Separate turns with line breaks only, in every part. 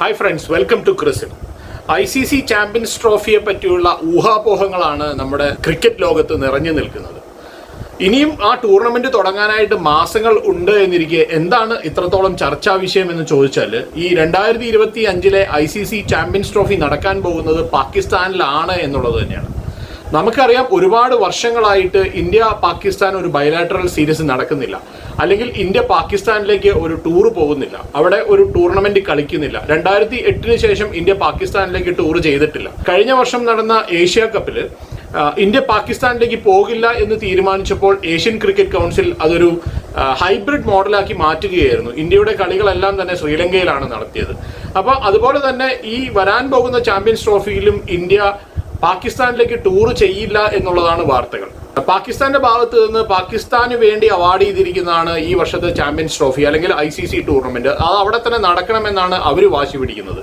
Hi friends welcome to ക്രിസിൻ I C C champions ട്രോഫിയെ പറ്റിയുള്ള ഊഹാപോഹങ്ങളാണ് നമ്മുടെ ക്രിക്കറ്റ് ലോകത്ത് നിറഞ്ഞു നിൽക്കുന്നത്. ഇനിയും ആ ടൂർണമെന്റ് തുടങ്ങാനായിട്ട് മാസങ്ങൾ ഉണ്ട് എന്നിരിക്കെ എന്താണ് ഇത്രത്തോളം ചർച്ചാ വിഷയം എന്ന് ചോദിച്ചാൽ ഈ രണ്ടായിരത്തി ഇരുപത്തി അഞ്ചിലെ I C C champions trophy നടക്കാൻ പോകുന്നത് പാകിസ്ഥാനിലാണ് എന്നുള്ളത് തന്നെയാണ്. നമുക്കറിയാം ഒരുപാട് വർഷങ്ങളായിട്ട് ഇന്ത്യ പാകിസ്ഥാൻ ഒരു ബയലാറ്ററൽ സീരീസ് നടക്കുന്നില്ല. അല്ലെങ്കിൽ ഇന്ത്യ പാകിസ്ഥാനിലേക്ക് ഒരു ടൂർ പോകുന്നില്ല. അവിടെ ഒരു ടൂർണമെന്റ് കളിക്കുന്നില്ല. രണ്ടായിരത്തി എട്ടിന് ശേഷം ഇന്ത്യ പാകിസ്ഥാനിലേക്ക് ടൂർ ചെയ്തിട്ടില്ല. കഴിഞ്ഞ വർഷം നടന്ന ഏഷ്യ കപ്പിൽ ഇന്ത്യ പാകിസ്ഥാനിലേക്ക് പോകില്ല എന്ന് തീരുമാനിച്ചപ്പോൾ ഏഷ്യൻ ക്രിക്കറ്റ് കൗൺസിൽ അതൊരു ഹൈബ്രിഡ് മോഡലാക്കി മാറ്റുകയായിരുന്നു. ഇന്ത്യയുടെ കളികളെല്ലാം തന്നെ ശ്രീലങ്കയിലാണ് നടത്തിയത്. അപ്പോൾ അതുപോലെ തന്നെ ഈ വരാൻ പോകുന്ന ചാമ്പ്യൻസ് ട്രോഫിയിലും ഇന്ത്യ പാകിസ്ഥാനിലേക്ക് ടൂർ ചെയ്യില്ല എന്നുള്ളതാണ് വാർത്തകൾ. പാകിസ്ഥാന്റെ ഭാഗത്ത് നിന്ന് പാകിസ്ഥാന് വേണ്ടി അവാർഡ് ചെയ്തിരിക്കുന്നതാണ് ഈ വർഷത്തെ ചാമ്പ്യൻസ് ട്രോഫി അല്ലെങ്കിൽ ഐ സി സി ടൂർണമെന്റ് അത് അവിടെ തന്നെ നടക്കണമെന്നാണ് അവർ വാശി പിടിക്കുന്നത്.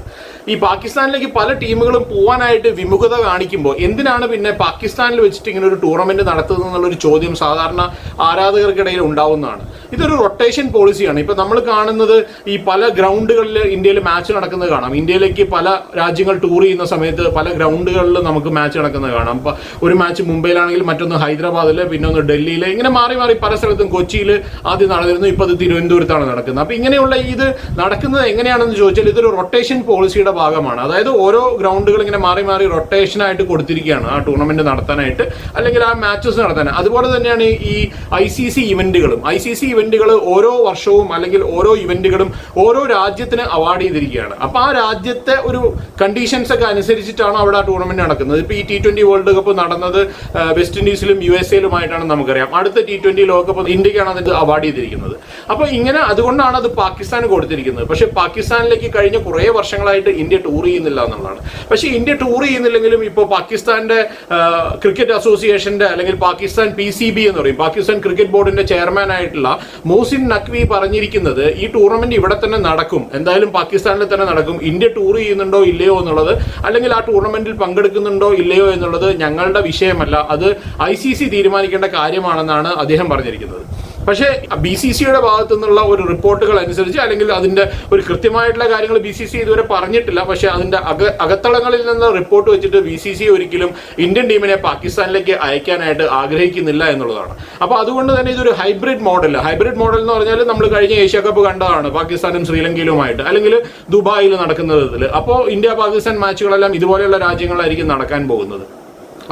ഈ പാകിസ്ഥാനിലേക്ക് പല ടീമുകളും പോവാനായിട്ട് വിമുഖത കാണിക്കുമ്പോൾ എന്തിനാണ് പിന്നെ പാകിസ്ഥാനിൽ വെച്ചിട്ട് ഇങ്ങനെ ഒരു ടൂർണമെന്റ് നടത്തുന്നത് എന്നുള്ളൊരു ചോദ്യം സാധാരണ ആരാധകർക്കിടയിൽ ഉണ്ടാവുന്നതാണ്. ഇതൊരു റൊട്ടേഷൻ പോളിസിയാണ് ഇപ്പൊ നമ്മൾ കാണുന്നത് ഈ പല ഗ്രൗണ്ടുകളിൽ ഇന്ത്യയിൽ മാച്ച് നടക്കുന്നത് കാണാം. ഇന്ത്യയിലേക്ക് പല രാജ്യങ്ങൾ ടൂർ ചെയ്യുന്ന സമയത്ത് പല ഗ്രൗണ്ടുകളിൽ നമുക്ക് മാച്ച് നടക്കുന്നത് കാണാം. ഇപ്പൊ ഒരു മാച്ച് മുംബൈയിലാണെങ്കിൽ മറ്റൊന്ന് ഹൈദരാബാദിൽ പിന്നെ ഒന്ന് ഡൽഹിയിൽ ഇങ്ങനെ മാറി മാറി പല സ്ഥലത്തും കൊച്ചിയിൽ ആദ്യം നടന്നിരുന്നു ഇപ്പൊ അത് തിരുവനന്തപുരത്താണ് നടക്കുന്നത്. അപ്പൊ ഇങ്ങനെയുള്ള ഇത് നടക്കുന്നത് എങ്ങനെയാണെന്ന് ചോദിച്ചാൽ ഇതൊരു റൊട്ടേഷൻ പോളിസിയുടെ ഭാഗമാണ്. അതായത് ഓരോ ഗ്രൗണ്ടുകൾ ഇങ്ങനെ മാറി മാറി റൊട്ടേഷൻ ആയിട്ട് കൊടുത്തിരിക്കുകയാണ്. ആ ടൂർണമെന്റ് നടത്താനായിട്ട് അല്ലെങ്കിൽ ആ മാച്ചസ് നടത്താൻ അതുപോലെ തന്നെയാണ് ഈ ഐ സി സി ഇവന്റുകളും ഐ സി സി ഇവന്റുകൾ ഓരോ വർഷവും അല്ലെങ്കിൽ ഓരോ ഇവന്റുകളും ഓരോ രാജ്യത്തിന് അവാർഡ് ചെയ്തിരിക്കുകയാണ്. അപ്പൊ ആ രാജ്യത്തെ ഒരു കണ്ടീഷൻസ് ഒക്കെ അനുസരിച്ചിട്ടാണ് അവിടെ ആ ടൂർണമെന്റ് നടക്കുന്നത്. ഇപ്പൊ ഈ ടി ട്വന്റി വേൾഡ് കപ്പ് നടന്നത് വെസ്റ്റ് ഇൻഡീസിലും യു എസ് എയിലുമായിട്ടാണ് നമുക്കറിയാം. അടുത്ത ടി ട്വന്റി ലോകകപ്പ് ഇന്ത്യക്കാണ് അതിന് അവാർഡ് ചെയ്തിരിക്കുന്നത്. അപ്പൊ ഇങ്ങനെ അതുകൊണ്ടാണ് അത് പാകിസ്ഥാന് കൊടുത്തിരിക്കുന്നത്. പക്ഷെ പാകിസ്ഥാനിലേക്ക് കഴിഞ്ഞ കുറേ വർഷങ്ങളായിട്ട് ഇന്ത്യ ടൂർ ചെയ്യുന്നില്ല എന്നുള്ളതാണ്. പക്ഷേ ഇന്ത്യ ടൂർ ചെയ്യുന്നില്ലെങ്കിലും ഇപ്പോൾ പാകിസ്ഥാന്റെ ക്രിക്കറ്റ് അസോസിയേഷന്റെ അല്ലെങ്കിൽ പാകിസ്ഥാൻ പി സി ബി എന്ന് പറയും. പാകിസ്ഥാൻ ക്രിക്കറ്റ് ബോർഡിന്റെ ചെയർമാൻ ആയിട്ടുള്ള മോസിൻ നഖ്വി പറഞ്ഞിരിക്കുന്നത് ഈ ടൂർണമെന്റ് ഇവിടെ തന്നെ നടക്കും. എന്തായാലും പാകിസ്ഥാനിൽ തന്നെ നടക്കും. ഇന്ത്യ ടൂർ ചെയ്യുന്നുണ്ടോ ഇല്ലയോ എന്നുള്ളത് അല്ലെങ്കിൽ ആ ടൂർണമെന്റിൽ പങ്കെടുക്കുന്നുണ്ടോ ഇല്ലയോ എന്നുള്ളത് ഞങ്ങളുടെ വിഷയമല്ല. അത് ഐ തീരുമാനിക്കേണ്ട കാര്യമാണെന്നാണ് അദ്ദേഹം പറഞ്ഞിരിക്കുന്നത്. പക്ഷേ ബി സി സിയുടെ ഭാഗത്തു നിന്നുള്ള ഒരു റിപ്പോർട്ടുകൾ അനുസരിച്ച് അല്ലെങ്കിൽ അതിന്റെ ഒരു കൃത്യമായിട്ടുള്ള കാര്യങ്ങൾ ബി സി സി ഇതുവരെ പറഞ്ഞിട്ടില്ല. പക്ഷേ അതിന്റെ അക അകത്തളങ്ങളിൽ നിന്ന് റിപ്പോർട്ട് വെച്ചിട്ട് ബി സി സി ഒരിക്കലും ഇന്ത്യൻ ടീമിനെ പാകിസ്ഥാനിലേക്ക് അയക്കാനായിട്ട് ആഗ്രഹിക്കുന്നില്ല എന്നുള്ളതാണ്. അപ്പോൾ അതുകൊണ്ട് തന്നെ ഇതൊരു ഹൈബ്രിഡ് മോഡൽ. ഹൈബ്രിഡ് മോഡൽ എന്ന് പറഞ്ഞാൽ നമ്മൾ കഴിഞ്ഞ ഏഷ്യ കപ്പ് കണ്ടതാണ് പാകിസ്ഥാനും ശ്രീലങ്കയിലുമായിട്ട്. അല്ലെങ്കിൽ ദുബായിൽ നടക്കുന്നതിൽ അപ്പോൾ ഇന്ത്യ പാകിസ്ഥാൻ മാച്ചുകളെല്ലാം ഇതുപോലെയുള്ള രാജ്യങ്ങളായിരിക്കും നടക്കാൻ പോകുന്നത്.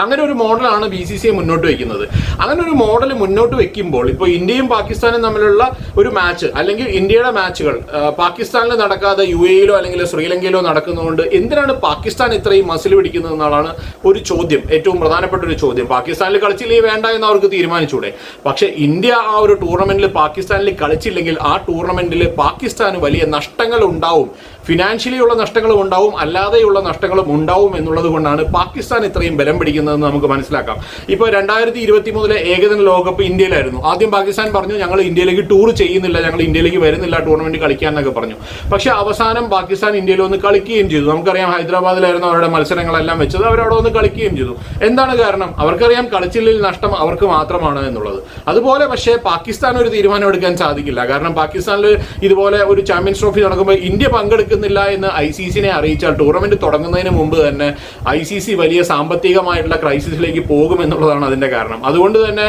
അങ്ങനെ ഒരു മോഡലാണ് ബി സി സി ഐ മുന്നോട്ട് വെക്കുന്നത് അങ്ങനെ ഒരു മോഡൽ മുന്നോട്ട് വെക്കുമ്പോൾ ഇപ്പോൾ ഇന്ത്യയും പാകിസ്ഥാനും തമ്മിലുള്ള ഒരു മാച്ച് അല്ലെങ്കിൽ ഇന്ത്യയുടെ മാച്ചുകൾ പാകിസ്ഥാനിൽ നടക്കാതെ യു എയിലോ അല്ലെങ്കിൽ ശ്രീലങ്കയിലോ നടക്കുന്നതുകൊണ്ട് എന്തിനാണ് പാകിസ്ഥാൻ ഇത്രയും മസിൽ പിടിക്കുന്നത് എന്നുള്ളതാണ് ഒരു ചോദ്യം ഏറ്റവും പ്രധാനപ്പെട്ട ഒരു ചോദ്യം. പാകിസ്ഥാനിൽ കളിച്ചില്ലേ വേണ്ട എന്ന് അവർക്ക് തീരുമാനിച്ചൂടെ? പക്ഷേ ഇന്ത്യ ആ ഒരു ടൂർണമെന്റിൽ പാകിസ്ഥാനിൽ കളിച്ചില്ലെങ്കിൽ ആ ടൂർണമെന്റിൽ പാകിസ്ഥാന് വലിയ നഷ്ടങ്ങൾ ഉണ്ടാവും. ഫിനാൻഷ്യലി ഉള്ള നഷ്ടങ്ങളും ഉണ്ടാവും അല്ലാതെയുള്ള നഷ്ടങ്ങളും ഉണ്ടാവും എന്നുള്ളത് കൊണ്ടാണ് പാകിസ്ഥാൻ ഇത്രയും ബലം പിടിക്കുന്നതെന്ന് നമുക്ക് മനസ്സിലാക്കാം. ഇപ്പോൾ രണ്ടായിരത്തി ഇരുപത്തി മൂന്നിലെ ഏകദിന ലോകകപ്പ് ഇന്ത്യയിലായിരുന്നു. ആദ്യം പാകിസ്ഥാൻ പറഞ്ഞു ഞങ്ങൾ ഇന്ത്യയിലേക്ക് ടൂർ ചെയ്യുന്നില്ല ഞങ്ങൾ ഇന്ത്യയിലേക്ക് വരുന്നില്ല ടൂർണമെന്റ് കളിക്കാൻ എന്നൊക്കെ പറഞ്ഞു. പക്ഷെ അവസാനം പാകിസ്ഥാൻ ഇന്ത്യയിൽ ഒന്ന് കളിക്കുകയും ചെയ്തു. നമുക്കറിയാം ഹൈദരാബാദിലായിരുന്നു അവരുടെ മത്സരങ്ങളെല്ലാം വെച്ചത്. അവരവിടെ ഒന്ന് കളിക്കുകയും ചെയ്തു. എന്താണ് കാരണം? അവർക്കറിയാം കളിച്ചില്ലെങ്കിൽ നഷ്ടം അവർക്ക് മാത്രമാണ് എന്നുള്ളത്. അതുപോലെ പക്ഷേ പാകിസ്ഥാൻ ഒരു തീരുമാനം എടുക്കാൻ സാധിക്കില്ല. കാരണം പാകിസ്ഥാനിൽ ഇതുപോലെ ഒരു ചാമ്പ്യൻസ് ട്രോഫി നടക്കുമ്പോൾ ഇന്ത്യ പങ്കെടുക്കുന്നില്ല എന്ന് ഐ സി സിനെ അറിയിച്ചാൽ ടൂർണമെന്റ് തുടങ്ങുന്നതിന് മുമ്പ് തന്നെ ഐ സി സി വലിയ സാമ്പത്തികമായിട്ടുള്ള ക്രൈസിസിലേക്ക് പോകും എന്നുള്ളതാണ് അതിന്റെ കാരണം. അതുകൊണ്ട് തന്നെ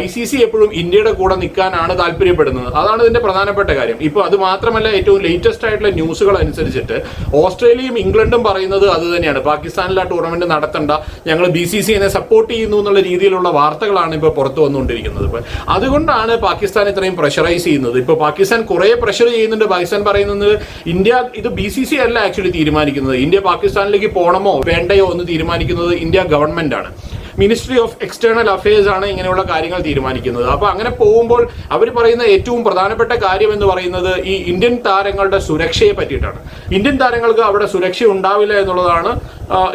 ഐ സി സി എപ്പോഴും ഇന്ത്യയുടെ കൂടെ നിൽക്കാനാണ് താല്പര്യപ്പെടുന്നത്. അതാണ് ഇതിന്റെ പ്രധാനപ്പെട്ട കാര്യം. ഇപ്പോൾ അത് മാത്രമല്ല ഏറ്റവും ലേറ്റസ്റ്റ് ആയിട്ടുള്ള ന്യൂസുകൾ അനുസരിച്ചിട്ട് ഓസ്ട്രേലിയയും ഇംഗ്ലണ്ടും പറയുന്നത് അത് തന്നെയാണ്. പാകിസ്ഥാനിൽ ആ ടൂർണമെന്റ് നടത്തണ്ട. ഞങ്ങൾ ബി സി സി എന്നെ സപ്പോർട്ട് ചെയ്യുന്നു എന്നുള്ള രീതിയിലുള്ള വാർത്തകളാണ് ഇപ്പോൾ പുറത്തു വന്നുകൊണ്ടിരിക്കുന്നത്. അതുകൊണ്ടാണ് പാകിസ്ഥാൻ ഇത്രയും പ്രഷറൈസ് ചെയ്യുന്നത്. ഇപ്പോൾ പാകിസ്ഥാൻ കുറേ പ്രഷർ ചെയ്യുന്നുണ്ട്. പാകിസ്ഥാൻ പറയുന്നത് ഇന്ത്യ ഇത് ബി സി സി അല്ല ആക്ച്വലി തീരുമാനിക്കുന്നത്. ഇന്ത്യ പാകിസ്ഥാനിലേക്ക് പോകണമോ വേണ്ടയോ എന്ന് തീരുമാനിക്കുന്നത് ഇന്ത്യ ഗവൺമെന്റ് ആണ് മിനിസ്ട്രി ഓഫ് എക്സ്റ്റേണൽ അഫയേഴ്സ് ആണ് ഇങ്ങനെയുള്ള കാര്യങ്ങൾ തീരുമാനിക്കുന്നത്. അപ്പൊ അങ്ങനെ പോകുമ്പോൾ അവർ പറയുന്ന ഏറ്റവും പ്രധാനപ്പെട്ട കാര്യം എന്ന് പറയുന്നത് ഈ ഇന്ത്യൻ താരങ്ങളുടെ സുരക്ഷയെ പറ്റിയിട്ടാണ്. ഇന്ത്യൻ താരങ്ങൾക്ക് അവിടെ സുരക്ഷ ഉണ്ടാവില്ല എന്നുള്ളതാണ്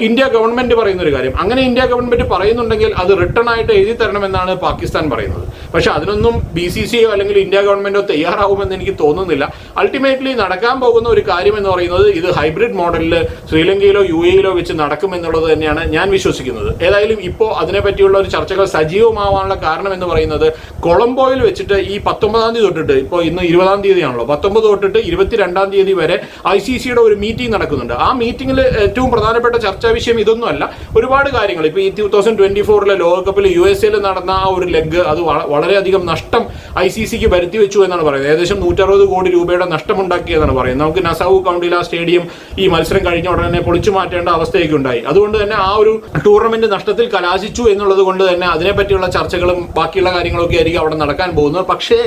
ഇന്ത്യ ഗവൺമെന്റ് പറയുന്ന ഒരു കാര്യം. അങ്ങനെ ഇന്ത്യ ഗവൺമെന്റ് പറയുന്നുണ്ടെങ്കിൽ അത് റിട്ടേൺ ആയിട്ട് എഴുതി തരണമെന്നാണ് പാകിസ്ഥാൻ പറയുന്നത്. പക്ഷെ അതിനൊന്നും ബി സി സിയോ അല്ലെങ്കിൽ ഇന്ത്യ ഗവൺമെന്റോ തയ്യാറാവുമെന്ന് എനിക്ക് തോന്നുന്നില്ല. അൾട്ടിമേറ്റ്ലി നടക്കാൻ പോകുന്ന ഒരു കാര്യം എന്ന് പറയുന്നത് ഇത് ഹൈബ്രിഡ് മോഡലിൽ ശ്രീലങ്കയിലോ യു എയിലോ വെച്ച് നടക്കുമെന്നുള്ളത് തന്നെയാണ് ഞാൻ വിശ്വസിക്കുന്നത്. ഏതായാലും ഇപ്പോൾ അതിനെ പറ്റിയുള്ള ഒരു ചർച്ചകൾ സജീവമാവാനുള്ള കാരണം എന്ന് പറയുന്നത് കൊളംബോയിൽ വെച്ചിട്ട് ഈ പത്തൊമ്പതാം തീയതി തൊട്ടിട്ട് ഇപ്പോൾ ഇന്ന് ഇരുപതാം തീയതിയാണല്ലോ പത്തൊമ്പത് തൊട്ടിട്ട് ഇരുപത്തിരണ്ടാം തീയതി വരെ ഐ സി സിയുടെ ഒരു മീറ്റിംഗ് നടക്കുന്നുണ്ട്. ആ മീറ്റിംഗിൽ ഏറ്റവും പ്രധാനപ്പെട്ട ചർച്ചാ വിഷയം ഇതൊന്നുമല്ല. ഒരുപാട് കാര്യങ്ങൾ ഇപ്പോൾ ഈ ടൂ തൗസൻഡ് ട്വന്റി ഫോറിലെ ലോകകപ്പിൽ യു എസ് എയിൽ നടന്ന ആ ഒരു ലെഗ് അത് വള- വളരെയധികം നഷ്ടം ഐ സി സിക്ക് വരുത്തി വെച്ചു എന്നാണ് പറയുന്നത്. ഏകദേശം നൂറ്ററുപത് കോടി രൂപയുടെ നഷ്ടമുണ്ടാക്കിയതാണ് പറയുന്നത്. നമുക്ക് നസൌ ആ സ്റ്റേഡിയം ഈ മത്സരം കഴിഞ്ഞ ഉടനെ പൊളിച്ചു മാറ്റേണ്ട അവസ്ഥയൊക്കെ ഉണ്ടായി. അതുകൊണ്ട് തന്നെ ആ ഒരു ടൂർണമെന്റ് നഷ്ടത്തിൽ കലാശിച്ചു എന്നുള്ളത് കൊണ്ട് തന്നെ അതിനെപ്പറ്റിയുള്ള ചർച്ചകളും ബാക്കിയുള്ള കാര്യങ്ങളൊക്കെ ആയിരിക്കും അവിടെ നടക്കാൻ പോകുന്നത്. പക്ഷേ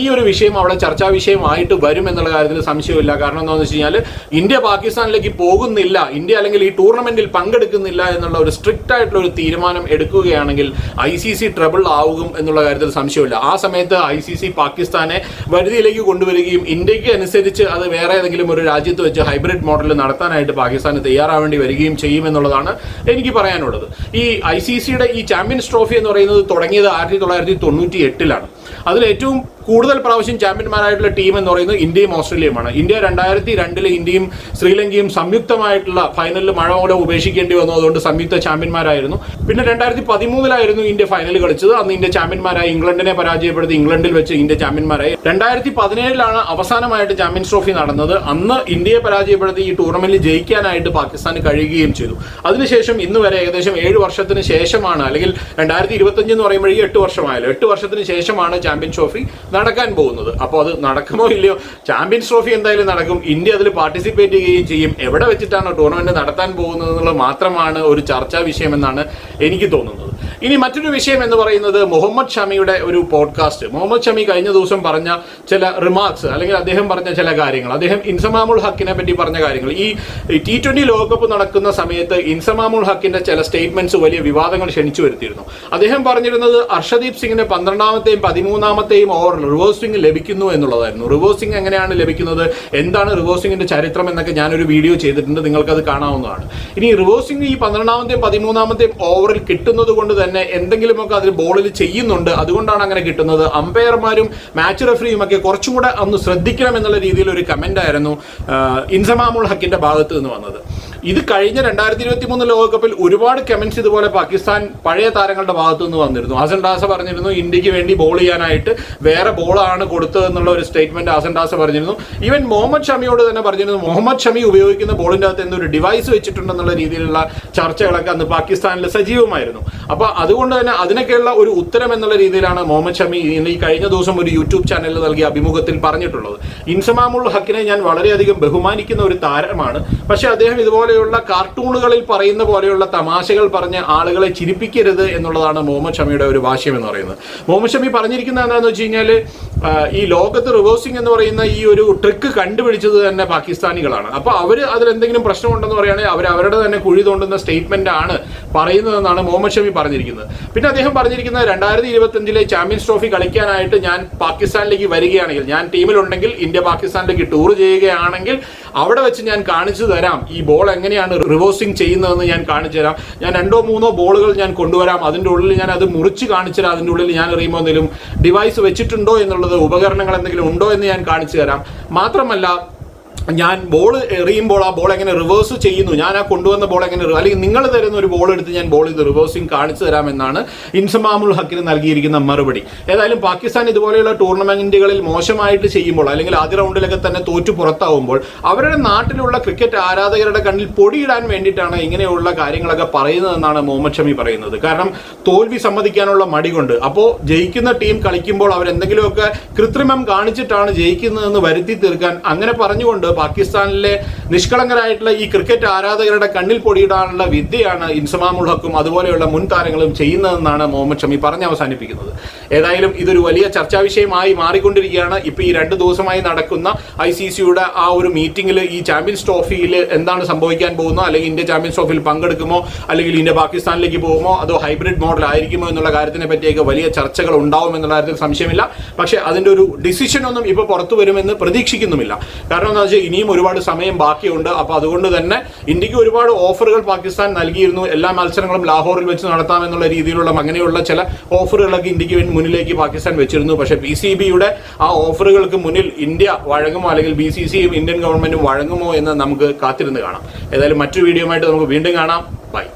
ഈ ഒരു വിഷയം അവിടെ ചർച്ചാ വിഷയമായിട്ട് വരും എന്നുള്ള കാര്യത്തിൽ സംശയമില്ല. കാരണം എന്താണെന്ന് വെച്ച് കഴിഞ്ഞാൽ ഇന്ത്യ പാകിസ്ഥാനിലേക്ക് പോകുന്നില്ല. ഇന്ത്യ അല്ലെങ്കിൽ ഈ ടൂർണമെന്റിൽ പങ്കെടുക്കുന്നില്ല എന്നുള്ള ഒരു സ്ട്രിക്റ്റ് ആയിട്ടുള്ള ഒരു തീരുമാനം എടുക്കുകയാണെങ്കിൽ ഐ സി സി ട്രബിൾ ആവും എന്നുള്ള കാര്യത്തിൽ സംശയമില്ല. ആ സമയത്ത് ഐ സി സി പാകിസ്ഥാനെ വരുതിയിലേക്ക് കൊണ്ടുവരികയും ഇന്ത്യയ്ക്ക് അനുസരിച്ച് അത് വേറെ ഏതെങ്കിലും ഒരു രാജ്യത്ത് വെച്ച് ഹൈബ്രിഡ് മോഡൽ നടത്താനായിട്ട് പാകിസ്ഥാന് തയ്യാറാവേണ്ടി വരികയും ചെയ്യുമെന്നുള്ളതാണ് എനിക്ക് പറയാനുള്ളത്. ഈ ഐ സി സിയുടെ ഈ ചാമ്പ്യൻസ് ട്രോഫി എന്ന് പറയുന്നത് തുടങ്ങിയത് ആയിരത്തി തൊള്ളായിരത്തി തൊണ്ണൂറ്റി എട്ടിലാണ് അതിൽ ഏറ്റവും കൂടുതൽ പ്രാവശ്യം ചാമ്പ്യന്മാരായിട്ടുള്ള ടീം എന്ന് പറയുന്നത് ഇന്ത്യയും ഓസ്ട്രേലിയയുമാണ്. ഇന്ത്യ രണ്ടായിരത്തി രണ്ടിൽ ഇന്ത്യയും ശ്രീലങ്കയും സംയുക്തമായിട്ടുള്ള ഫൈനലിൽ മഴ മൂലം ഉപേക്ഷിക്കേണ്ടി വന്നു. അതുകൊണ്ട് സംയുക്ത ചാമ്പ്യന്മാരായിരുന്നു. പിന്നെ രണ്ടായിരത്തി പതിമൂന്നിലായിരുന്നു ഇന്ത്യ ഫൈനൽ കളിച്ചത്. അന്ന് ഇന്ത്യ ചാമ്പ്യന്മാരായി. ഇംഗ്ലണ്ടിനെ പരാജയപ്പെടുത്തി ഇംഗ്ലണ്ടിൽ വെച്ച് ഇന്ത്യ ചാമ്പ്യന്മാരായി. രണ്ടായിരത്തി പതിനേഴിലാണ് അവസാനമായിട്ട് ചാമ്പ്യൻസ് ട്രോഫി നടന്നത്. അന്ന് ഇന്ത്യയെ പരാജയപ്പെടുത്തി ഈ ടൂർണമെന്റിൽ ജയിക്കാനായിട്ട് പാകിസ്ഥാന് കഴിയുകയും ചെയ്തു. അതിനുശേഷം ഇന്ന് വരെ ഏകദേശം ഏഴ് വർഷത്തിന് ശേഷമാണ് അല്ലെങ്കിൽ രണ്ടായിരത്തി ഇരുപത്തഞ്ച് എന്ന് പറയുമ്പോഴേ എട്ട് വർഷമായല്ലോ. എട്ട് വർഷത്തിന് ശേഷമാണ് ചാമ്പ്യൻസ് ട്രോഫി. നടക്കാൻ പോകുന്നത്. അപ്പോൾ അത് നടക്കുമോ ഇല്ലയോ? ചാമ്പ്യൻസ് ട്രോഫി എന്തായാലും നടക്കും. ഇന്ത്യ അതിൽ പാർട്ടിസിപ്പേറ്റ് ചെയ്യുകയും ചെയ്യും. എവിടെ വെച്ചിട്ടാണ് ടൂർണമെന്റ് നടത്താൻ പോകുന്നത് എന്നുള്ളത് മാത്രമാണ് ഒരു ചർച്ചാ വിഷയമെന്നാണ് എനിക്ക് തോന്നുന്നത്. ഇനി മറ്റൊരു വിഷയം എന്ന് പറയുന്നത് മുഹമ്മദ് ഷമിയുടെ ഒരു പോഡ്കാസ്റ്റ് മുഹമ്മദ് ഷമി കഴിഞ്ഞ ദിവസം പറഞ്ഞ ചില റിമാർക്സ് അല്ലെങ്കിൽ അദ്ദേഹം പറഞ്ഞ ചില കാര്യങ്ങൾ. അദ്ദേഹം ഇൻസമാമുൾ ഹക്കിനെ പറ്റി പറഞ്ഞ കാര്യങ്ങൾ. ഈ ടി ട്വന്റി ലോകകപ്പ് നടക്കുന്ന സമയത്ത് ഇൻസമാമുൾ ഹക്കിന്റെ ചില സ്റ്റേറ്റ്മെന്റ്സ് വലിയ വിവാദങ്ങൾ ക്ഷണിച്ചു വരുത്തിയിരുന്നു. അദ്ദേഹം പറഞ്ഞിരുന്നത് അർഷദീപ് സിംഗിന് പന്ത്രണ്ടാമത്തെയും പതിമൂന്നാമത്തെയും റിവേഴ്സ് സ്വിംഗ് ലഭിക്കുന്നു എന്നുള്ളതായിരുന്നു. റിവേഴ്സ് സ്വിംഗ് എങ്ങനെയാണ് ലഭിക്കുന്നത്? എന്താണ് റിവേഴ്സ് സിംഗിന്റെ ചരിത്രം എന്നൊക്കെ ഞാനൊരു വീഡിയോ ചെയ്തിട്ടുണ്ട്. നിങ്ങൾക്കത് കാണാവുന്നതാണ്. ഇനി റിവേഴ്സ് സ്വിംഗ് ഈ പന്ത്രണ്ടാമത്തെയും പതിമൂന്നാമത്തെയും ഓവറിൽ കിട്ടുന്നത് കൊണ്ട് തന്നെ എന്തെങ്കിലുമൊക്കെ അതിൽ ബോളിൽ ചെയ്യുന്നുണ്ട്. അതുകൊണ്ടാണ് അങ്ങനെ കിട്ടുന്നത്. അമ്പയർമാരും മാച്ച് റെഫറിയും ഒക്കെ കുറച്ചും കൂടെ ഒന്ന് ശ്രദ്ധിക്കണം എന്നുള്ള രീതിയിൽ ഒരു കമന്റ് ആയിരുന്നു ഇൻസമാമുൾ ഹക്കിന്റെ ഭാഗത്ത് നിന്ന് വന്നത്. ഇത് കഴിഞ്ഞ രണ്ടായിരത്തി ഇരുപത്തി മൂന്ന് ലോകകപ്പിൽ ഒരുപാട് കമന്റ്സ് ഇതുപോലെ പാകിസ്ഥാൻ പഴയ താരങ്ങളുടെ ഭാഗത്തു നിന്ന് വന്നിരുന്നു. ഹസൻ ഡാസ പറഞ്ഞിരുന്നു ഇന്ത്യയ്ക്ക് വേണ്ടി ബോൾ ചെയ്യാനായിട്ട് വേറെ ബോളാണ് കൊടുത്തത് എന്നുള്ള ഒരു സ്റ്റേറ്റ്മെന്റ് ഹസൻ ഡാസ പറഞ്ഞിരുന്നു. ഈവൻ മുഹമ്മദ് ഷമിയോട് തന്നെ പറഞ്ഞിരുന്നു മുഹമ്മദ് ഷമി ഉപയോഗിക്കുന്ന ബോളിന്റെ അകത്ത് എന്തൊരു ഡിവൈസ് വെച്ചിട്ടുണ്ടെന്നുള്ള രീതിയിലുള്ള ചർച്ചകളൊക്കെ അന്ന് പാകിസ്ഥാനിൽ സജീവമായിരുന്നു. അപ്പൊ അതുകൊണ്ട് തന്നെ അതിനൊക്കെയുള്ള ഒരു ഉത്തരം എന്നുള്ള രീതിയിലാണ് മുഹമ്മദ് ഷമി ഈ കഴിഞ്ഞ ദിവസം ഒരു യൂട്യൂബ് ചാനലിൽ നൽകിയ അഭിമുഖത്തിൽ പറഞ്ഞിട്ടുള്ളത്. ഇൻസമാമുൾ ഹക്കിനെ ഞാൻ വളരെയധികം ബഹുമാനിക്കുന്ന ഒരു താരമാണ്. പക്ഷെ അദ്ദേഹം ഇതുപോലെയുള്ള കാർട്ടൂണുകളിൽ പറയുന്ന പോലെയുള്ള തമാശകൾ പറഞ്ഞ് ആളുകളെ ചിരിപ്പിക്കരുത് എന്നുള്ളതാണ് മുഹമ്മദ് ഷമിയുടെ ഒരു വാശ്യം എന്ന് പറയുന്നത്. മുഹമ്മദ് ഷമി പറഞ്ഞിരിക്കുന്നത് എന്താണെന്ന് വെച്ച് കഴിഞ്ഞാൽ ഈ ലോകത്ത് റിവേഴ്സിംഗ് എന്ന് പറയുന്ന ഈ ഒരു ട്രിക്ക് കണ്ടുപിടിച്ചത് തന്നെ പാകിസ്ഥാനികളാണ്. അപ്പോൾ അവർ അതിൽ എന്തെങ്കിലും പ്രശ്നമുണ്ടെന്ന് പറയുകയാണെങ്കിൽ അവർ അവരുടെ തന്നെ കുഴി തോണ്ടുന്ന സ്റ്റേറ്റ്മെന്റ് ആണ് പറയുന്നതെന്നാണ് മുഹമ്മദ് ഷമി പറഞ്ഞിരിക്കുന്നത്. പിന്നെ അദ്ദേഹം പറഞ്ഞിരിക്കുന്നത് രണ്ടായിരത്തി ഇരുപത്തഞ്ചിലെ ചാമ്പ്യൻസ് ട്രോഫി കളിക്കാനായിട്ട് ഞാൻ പാകിസ്ഥാനിലേക്ക് വരികയാണെങ്കിൽ ഞാൻ ടീമിലുണ്ടെങ്കിൽ ഇന്ത്യ പാകിസ്ഥാനിലേക്ക് ടൂർ ചെയ്യുകയാണെങ്കിൽ അവിടെ വെച്ച് ഞാൻ കാണിച്ചു തരാം. ഈ ബോൾ എങ്ങനെയാണ് റിവേഴ്സിംഗ് ചെയ്യുന്നതെന്ന് ഞാൻ കാണിച്ചു തരാം. ഞാൻ രണ്ടോ മൂന്നോ ബോളുകൾ ഞാൻ കൊണ്ടുവരാം. അതിന്റെ ഉള്ളിൽ ഞാൻ അത് മുറിച്ച് കാണിച്ചു തരാം. അതിന്റെ ഉള്ളിൽ ഞാൻ എറിയുമ്പോൾ എന്തെങ്കിലും ഡിവൈസ് വെച്ചിട്ടുണ്ടോ എന്നുള്ളത് ഉപകരണങ്ങൾ എന്തെങ്കിലും ഉണ്ടോ എന്ന് ഞാൻ കാണിച്ചു തരാം. മാത്രമല്ല ഞാൻ ബോൾ എറിയുമ്പോൾ ആ ബോൾ എങ്ങനെ റിവേഴ്സ് ചെയ്യുന്നു? ഞാൻ ആ കൊണ്ടുവന്ന ബോൾ എങ്ങനെ അല്ലെങ്കിൽ നിങ്ങൾ തരുന്ന ഒരു ബോൾ എടുത്ത് ഞാൻ ബോൾ ഇത് റിവേഴ്സിങ് കാണിച്ചു തരാമെന്നാണ് ഇൻസമാമുൽ ഹക്കിന് നൽകിയിരിക്കുന്ന മറുപടി. ഏതായാലും പാകിസ്ഥാൻ ഇതുപോലെയുള്ള ടൂർണമെന്റുകളിൽ മോശമായിട്ട് ചെയ്യുമ്പോൾ അല്ലെങ്കിൽ ആദ്യ റൗണ്ടിലൊക്കെ തന്നെ തോറ്റു പുറത്താവുമ്പോൾ അവരുടെ നാട്ടിലുള്ള ക്രിക്കറ്റ് ആരാധകരുടെ കണ്ണിൽ പൊടിയിടാൻ വേണ്ടിയിട്ടാണ് ഇങ്ങനെയുള്ള കാര്യങ്ങളൊക്കെ പറയുന്നതെന്നാണ് മുഹമ്മദ് ഷമി പറയുന്നത്. കാരണം തോൽവി സമ്മതിക്കാനുള്ള മടി കൊണ്ട് അപ്പോൾ ജയിക്കുന്ന ടീം കളിക്കുമ്പോൾ അവരെന്തെങ്കിലുമൊക്കെ കൃത്രിമം കാണിച്ചിട്ടാണ് ജയിക്കുന്നതെന്ന് വരുത്തി തീർക്കാൻ അങ്ങനെ പറഞ്ഞുകൊണ്ട് പാകിസ്ഥാനിലെ നിഷ്കളങ്കരായിട്ടുള്ള ഈ ക്രിക്കറ്റ് ആരാധകരുടെ കണ്ണിൽ പൊടിയിടാനുള്ള വിദ്യയാണ് ഇൻസമാമുൽ ഹക്കും അതുപോലെയുള്ള മുൻ താരങ്ങളും ചെയ്യുന്നതെന്നാണ് മുഹമ്മദ് ഷമി പറഞ്ഞ് അവസാനിപ്പിക്കുന്നത്. ഏതായാലും ഇതൊരു വലിയ ചർച്ചാ വിഷയമായി മാറിക്കൊണ്ടിരിക്കുകയാണ്. ഇപ്പൊ ഈ രണ്ട് ദിവസമായി നടക്കുന്ന ഐ സി സിയുടെ ആ ഒരു മീറ്റിംഗിൽ ഈ ചാമ്പ്യൻസ് ട്രോഫിയിൽ എന്താണ് സംഭവിക്കാൻ പോകുന്നത്? അല്ലെങ്കിൽ ഇന്ത്യ ചാമ്പ്യൻസ് ട്രോഫിയിൽ പങ്കെടുക്കുമോ? അല്ലെങ്കിൽ ഇന്ത്യ പാകിസ്ഥാനിലേക്ക് പോകുമോ? അതോ ഹൈബ്രിഡ് മോഡൽ ആയിരിക്കുമോ എന്നുള്ള കാര്യത്തിനെ പറ്റിയൊക്കെ വലിയ ചർച്ചകൾ ഉണ്ടാവും എന്നുള്ള കാര്യത്തിൽ സംശയമില്ല. പക്ഷേ അതിന്റെ ഒരു ഡിസിഷൻ ഒന്നും ഇപ്പോൾ പുറത്തു വരുമെന്ന് പ്രതീക്ഷിക്കുന്നുമില്ല. കാരണം എന്താ ഇനിയും ഒരുപാട് സമയം ബാക്കിയുണ്ട്. അപ്പോൾ അതുകൊണ്ട് തന്നെ ഇന്ത്യയ്ക്ക് ഒരുപാട് ഓഫറുകൾ പാകിസ്ഥാൻ നൽകിയിരുന്നു. എല്ലാ മത്സരങ്ങളും ലാഹോറിൽ വെച്ച് നടത്താമെന്നുള്ള രീതിയിലുള്ള അങ്ങനെയുള്ള ചില ഓഫറുകളൊക്കെ ഇന്ത്യയ്ക്ക് മുന്നിലേക്ക് പാകിസ്ഥാൻ വെച്ചിരുന്നു. പക്ഷേ ബി സി ബിയുടെ ആ ഓഫറുകൾക്ക് മുന്നിൽ ഇന്ത്യ വഴങ്ങുമോ അല്ലെങ്കിൽ ബി സി സിയും ഇന്ത്യൻ ഗവൺമെന്റും വഴങ്ങുമോ എന്ന് നമുക്ക് കാത്തിരുന്ന് കാണാം. ഏതായാലും മറ്റൊരു വീഡിയോ ആയിട്ട് നമുക്ക് വീണ്ടും കാണാം. ബൈ.